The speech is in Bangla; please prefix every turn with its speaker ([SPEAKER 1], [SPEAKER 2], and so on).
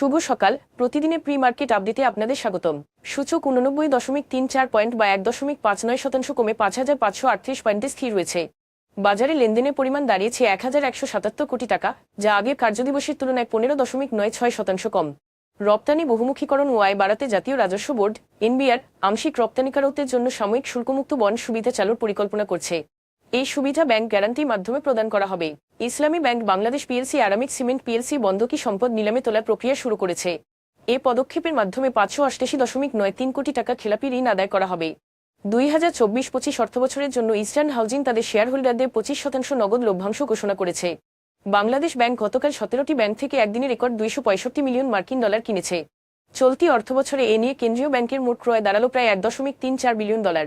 [SPEAKER 1] শুভ সকাল। প্রতিদিনের প্রি মার্কেট আপডেটে আপনাদের স্বাগতম। সূচক উননব্বই দশমিক তিন চার পয়েন্ট বা এক দশমিক পাঁচ নয় শতাংশ কমে পাঁচ হাজার পাঁচশো আটত্রিশ পয়েন্টে স্থির রয়েছে। বাজারে লেনদেনের পরিমাণ দাঁড়িয়েছে এক হাজার একশো সাতাত্তর কোটি টাকা, যা আগের কার্যদিবসের তুলনায় পনেরো দশমিক নয় ছয় শতাংশ কম। রপ্তানি বহুমুখীকরণ ও আয় বাড়াতে জাতীয় রাজস্ব বোর্ড, এনবিআর, আংশিক রপ্তানিকারকদের জন্য সাময়িক শুল্কমুক্ত বন্ড সুবিধা চালুর পরিকল্পনা করছে। এই সুবিধা ব্যাংক গ্যারান্টির মাধ্যমে প্রদান করা হবে। Islami bank Bangladesh PLC, Aramit cement PLC, বন্ধকি সম্পদ নিলামে তোলার প্রক্রিয়া শুরু করেছে। এ পদক্ষেপের মাধ্যমে পাঁচশো অষ্টাশি দশমিক নয় তিন কোটি টাকা খেলাপি ঋণ আদায় করা হবে। দুই হাজার চব্বিশ পঁচিশ অর্থবছরের জন্য ইস্টার্ন হাউজিং তাদের শেয়ার হোল্ডারদের পঁচিশ শতাংশ নগদ লভ্যাংশ ঘোষণা করেছে। বাংলাদেশ ব্যাংক গতকাল সতেরোটি ব্যাংক থেকে একদিনে রেকর্ড দুইশো পঁয়ষট্টি মিলিয়ন মার্কিন ডলার কিনেছে। চলতি অর্থবছরে এ নিয়ে কেন্দ্রীয় ব্যাংকের মোট ক্রয় দাঁড়াল প্রায় এক দশমিক তিন চার বিলিয়ন ডলার।